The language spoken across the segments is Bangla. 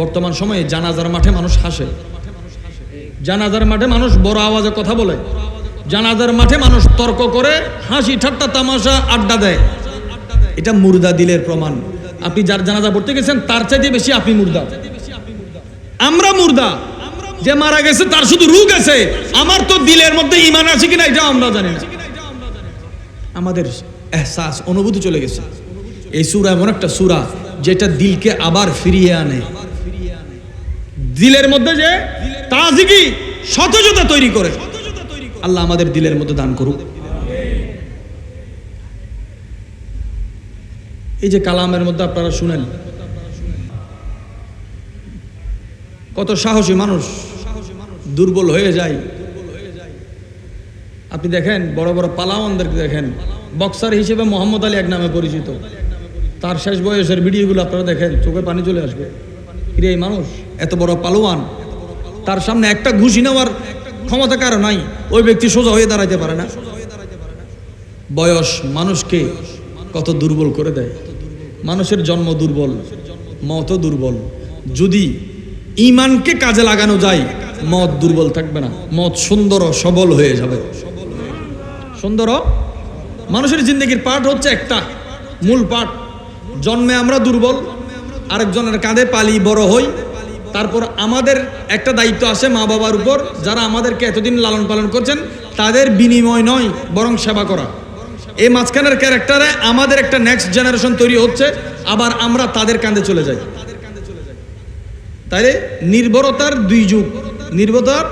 বর্তমান সময়ে জানাজার মাঠে মানুষ হাসে। জানাজার মাঠে মানুষ বড় আওয়াজে কথা বলে। জানাজার মাঠে মানুষ তর্ক করে, হাসি ঠাট্টা তামাশা আড্ডা দেয়। এটা মুর্দা দিলের প্রমাণ। আপনি যার জানাজা পড়তে গেছেন, তার চাইতে বেশি আপনি মুর্দা। আমরা মুর্দা। যে মারা গেছে, তার শুধু রু গেছে। আমার তো দিলের মধ্যে ইমান আছে কিনা এটা আমরা জানি না। আমাদের এহসাস, অনুভূতি চলে গেছে। এই সুরা এমন একটা সুরা, যেটা দিলকে আবার ফিরিয়ে আনে। দিলের মধ্যে যে তাজিকি সতেজতা তৈরি করে। আল্লাহ আমাদের দিলের মধ্যে দান করুক। এই যে কালামের মধ্যে আপনারা শুনেন, কত সাহসী মানুষ দুর্বল হয়ে যায়। আপনি দেখেন, বড় বড় পালাওয়ানদেরকে দেখেন, বক্সার হিসেবে মোহাম্মদ আলী এক নামে পরিচিত। তার শেষ বয়সের ভিডিওগুলো আপনারা দেখেন, চোখে পানি চলে আসবে। এই মানুষ, এত বড় পালোয়ান, তার সামনে একটা ঘুষি নেওয়ার ক্ষমতা কারও নাই, ওই ব্যক্তি সোজা হয়ে দাঁড়াইতে পারে না। বয়স মানুষকে কত দুর্বল করে দেয়। মানুষের জন্ম দুর্বল মত দুর্বল। যদি ইমানকে কাজে লাগানো যায়, মত দুর্বল থাকবে না। মত সুন্দর সবল হয়ে যাবে। সুন্দর মানুষের জিন্দগির পাঠ হচ্ছে একটা, মূল পাঠ, জন্মে আমরা দুর্বল আরেকজনের কাঁধে পালি বড় হই। তারপর আমাদের একটা দায়িত্ব আছে মা বাবার উপর, যারা আমাদেরকে এতদিন লালন পালন করছেন, তাদের বিনিময় নয়, বরং সেবা করা। এই মাঝখানের ক্যারেক্টারে আমাদের একটা নেক্সট জেনারেশন তৈরি হচ্ছে, আবার আমরা তাদের কাঁধে চলে যাই। তাইলে নির্ভরতার দুই যুগ, নির্ভরতার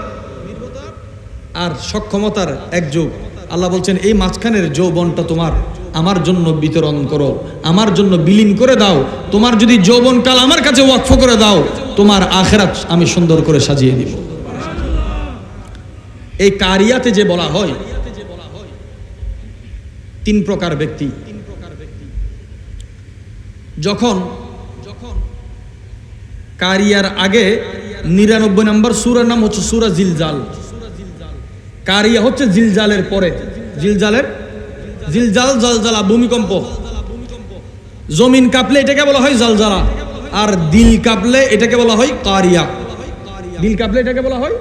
আর সক্ষমতার এক যুগ। আল্লাহ বলছেন, এই মাঝখানের যৌবনটা তোমার। আমার জন্য বিতরণ করো, আমার জন্য বিলীন করে দাও, তোমার যদি যৌবনকাল আমার কাছে ওয়াকফ করে দাও, তোমার আখেরাত আমি সুন্দর করে সাজিয়ে দিব। এই কারিয়াতে যে বলা হয়, তিন প্রকার ব্যক্তি। যখন যখন কারিয়ার আগে নিরানব্বই নম্বর সুরার নাম হচ্ছে সুরা জিলজাল। কারিয়া হচ্ছে জিলজালের পরে, জিলজালের জিলজাল, জলজালা, ভূমিকম্প। জমিন কাঁপলে এটাকে বলা হয় জলজালা। আর দিল কাঁপলে এটাকে বলা হয় কারিয়া। দিল কাঁপলে এটাকে বলা হয়?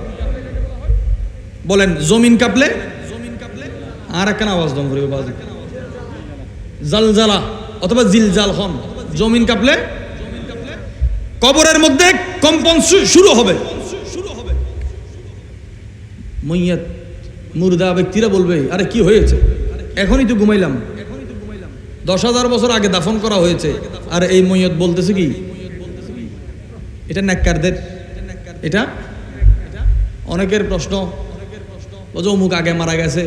বলেন, জমিন কাঁপলে? আর একখানা আওয়াজ দম করে বাজে। জালজালা অথবা জিলজাল হন। জমিন কাঁপলে? কবরের মধ্যে কম্পন শুরু হবে। মৈয়াত মুর্দা ব্যক্তিরা বলবে, আরে কি হয়েছে? এখনই তো ঘুমাইলাম। দশ হাজার বছর আগে দাফন করা হয়েছে। আর এই মৈয়ত বলতেছে কি? এটা ন্যাক্কারদের। এটা? অনেকের প্রশ্ন অমুক আগে মারা গেছে,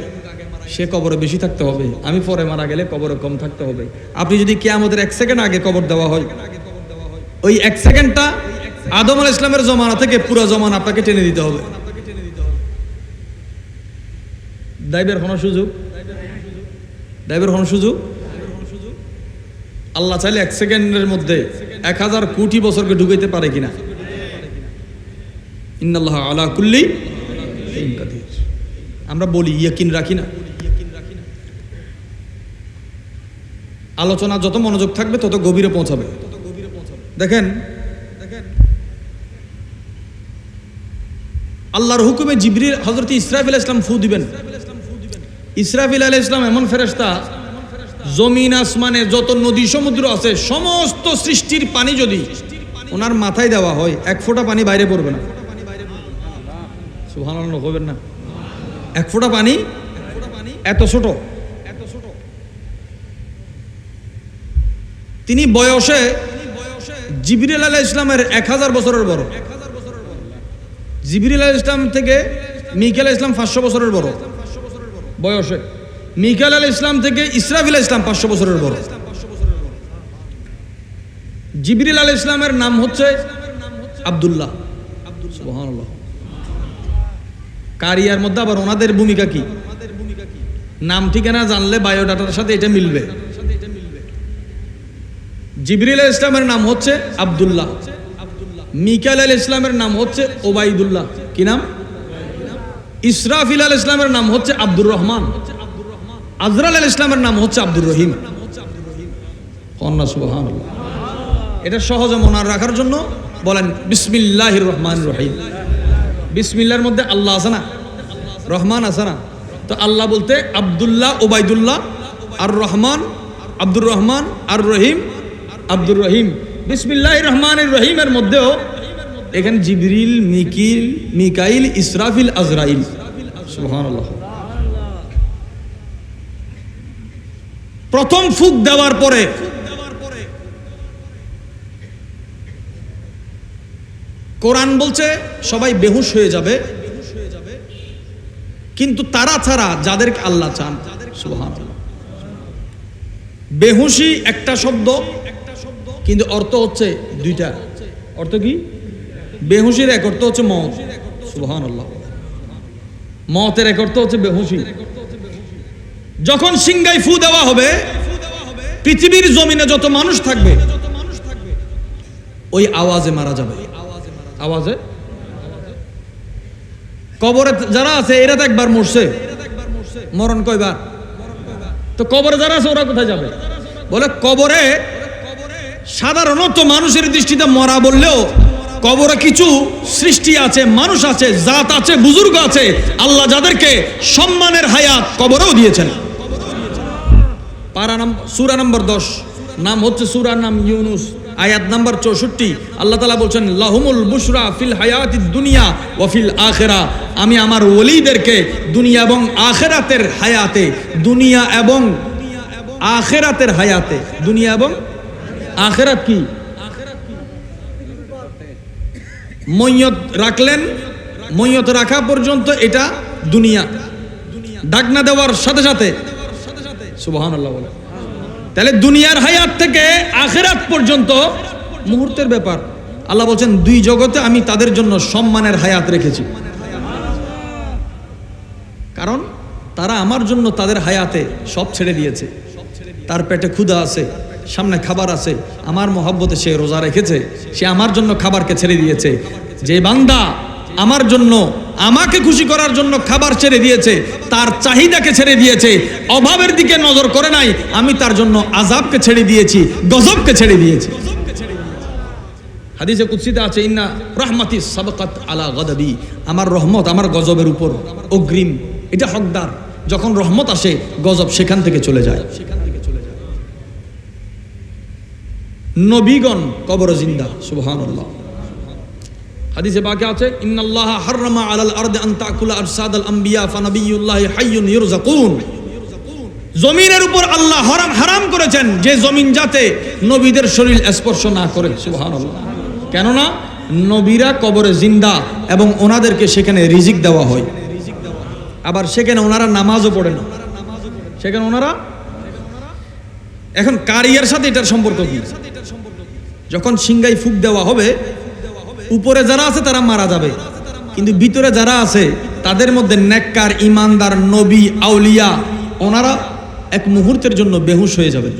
সে কবরে বেশি থাকতে হবে। আমি পরে মারা গেলে কবরে কম থাকতে হবে। আপনি যদি কে আমাদের এক সেকেন্ড আগে কবর দেওয়া হয়, ওই এক সেকেন্ডটা আদম আল ইসলামের জমানা থেকে পুরো জমান আপনাকে টেনে দিতে হবে। দাইবের কোনো সুযোগ? দাইবের হন সুযোগ? আল্লাহ চাইলে এক সেকেন্ডের মধ্যে এক হাজার কোটি বছরকে ঢুকাইতে পারে কিনা? ইন্নাল্লাহ আলা কুল্লি আমরা বলি, ইয়াকিন রাখি না। আলোচনা যত মনোযোগ থাকবে, তত গভীরে পৌঁছাবে। দেখেন, আল্লাহর হুকুমে জিবরিল হজরত ইসরাফিল ইসলাম ফু দিবেন। ইসরাফিল আল ইসলাম এমন ফেরেস্তা জমিন আসমানে যত নদী সমুদ্র আছে, সমস্ত সৃষ্টির পানি যদি ওনার মাথায় দেওয়া হয়, এক ফোঁটা পানি বাইরে পড়বে না। এক ফোঁটা পানি এত ছোট। তিনি বয়সে জিবরিল আলাহ ইসলামের এক হাজার বছরের বড়। জিবরিল আলাহ ইসলাম থেকে মিকাল ইসলাম পাঁচশো বছরের বড়। বয়সে। মিকাল আল ইসলাম থেকে ইসরাফিল ইসলাম পাঁচশো বছরের বড়। জিবরিল আল ইসলামের নাম হচ্ছে আবদুল্লাহ। কারিয়ার মধ্যে আবার ওনাদের ভূমিকা কি? নাম, ঠিকানা জানলে বায়োডাটার সাথে এটা মিলবে। জিবরিল ইসলামের নাম হচ্ছে আবদুল্লাহ। মিকাল আল ইসলামের নাম হচ্ছে ওবাইদুল্লাহ কি নাম? ইসরাফিল আল ইসলামের নাম হচ্ছে আব্দুর রহমান। আজরাল আল ইসলামের নাম হচ্ছে আব্দুর রহিম। এটা সহজে মনে রাখার জন্য বলেন বিসমিল্লাহ রহমান রহিম। বিসমিল্লার মধ্যে আল্লাহ আছে না? রহমান আছে না? তো আল্লাহ বলতে আব্দুল্লাহ, ওবায়দুল্লাহ, আর রহমান, আব্দুর রহমান, আর রহিম, আব্দুর রহিম। বিসমিল্লাহ রহমান রহিমের মধ্যেও এখানে জিবরিল, মিকিল, মিকাইল, ইসরাফিল, আজরাইল। সুবহানাল্লাহ। প্রথম ফুক দেওয়ার পরে কোরআন বলছে, সবাই বেহুশ হয়ে যাবে। কিন্তু তারা ছাড়া যাদেরকে আল্লাহ চান, সুবহানাল্লাহ। বেহুশি একটা শব্দ, কিন্তু অর্থ হচ্ছে দুইটা। অর্থ কি? বেহুশির এক অর্থ হচ্ছে মত আল্লাহ মতের এক অর্থ হচ্ছে বেহুশি যখন সিংগাই ফু দেওয়া হবে, পৃথিবীর জমিনে যত মানুষ থাকবে, ওই আওয়াজে মারা যাবে। আওয়াজে? কবরে যারা আছে, এরা তো একবার মরছে। মরণ কয়বার? তো কবরে যারা আছে, ওরা কোথায় যাবে? বলে কবরে সাধারণত মানুষের দৃষ্টিতে মরা বললেও কবরে কিছু সৃষ্টি আছে, মানুষ আছে, জাত আছে, বুজুর্গ আছে। আল্লাহ যাদেরকে সম্মানের হায়াত কবরেও দিয়েছেন। পারা নাম সুরা নম্বর দশ। নাম হচ্ছে সুরার নাম ইউনুস। আয়াত নাম্বার চৌষট্টি। আল্লাহ তালা বলছেন, লাহুমুল বুশরা ফিল হায়াত দুনিয়া ওয়াফিল আখেরা। আমি আমার ওলিদেরকে দুনিয়া এবং আখেরাতের হায়াতে, দুনিয়া এবং আখেরাতের হায়াতে, দুনিয়া এবং আখেরাত কি? মৈয়ত রাখলেন মৈয়ত রাখা পর্যন্ত এটা দুনিয়া। ডাকনা দেওয়ার সাথে সাথে। সুবহান আল্লাহ বলে। তাহলে দুনিয়ার হায়াত থেকে আখেরাত পর্যন্ত মুহূর্তের ব্যাপার। আল্লাহ বলছেন, দুই জগতে আমি তাদের জন্য সম্মানের হায়াত রেখেছি। কারণ তারা আমার জন্য তাদের হায়াতে সব ছেড়ে দিয়েছে। তার পেটে ক্ষুধা আছে। সামনে খাবার আছে, আমার মহাব্বতে সে রোজা রেখেছে, সে আমার জন্য খাবারকে ছেড়ে দিয়েছে। যে বান্দা আমার জন্য, আমাকে খুশি করার জন্য খাবার ছেড়ে দিয়েছে, তার চাহিদাকে ছেড়ে দিয়েছে, অভাবের দিকে নজর করে নাই, আমি তার জন্য আজাবকে ছেড়ে দিয়েছি, গজবকে ছেড়ে দিয়েছি। হাদিসে কুৎসিতে আছে, ইন্না রহমাতি সাবকাত আলা গদাবি। আমার রহমত আমার গজবের উপর, অগ্রিম। এটা হকদার। যখন রহমত আসে, গজব সেখান থেকে চলে যায়। নবীগণ কবর জিন্দা, সুবহানাল্লাহ। হাদিসে বাকি আছে, ইন্নাল্লাহ হাররামা আলাল আন তাকুলা ফানাবিয়ুল্লাহি হাইয়ুন জমিনের উপর আল্লাহ হারাম হারাম করেছেন, যে জমিন যাতে নবীদের শরীর স্পর্শ না করে, সুবহানাল্লাহ। কেননা, নবীরা কবরে জিন্দা এবং ওনাদেরকে সেখানে রিজিক দেওয়া হয়। আবার সেখানে ওনারা নামাজও পড়ে না। সেখানে ওনারা, এখন কারিয়ার সাথে এটার সম্পর্ক কি? যখন সিংগাই ফুক দেওয়া হবে, উপরে যারা আছে তারা মারা যাবে। কিন্তু ভিতরে যারা আছে, তাদের মধ্যে নেককার, ইমানদার, নবী, আউলিয়া, ওনারা এক মুহূর্তের জন্য বেহুশ হয়ে যাবে।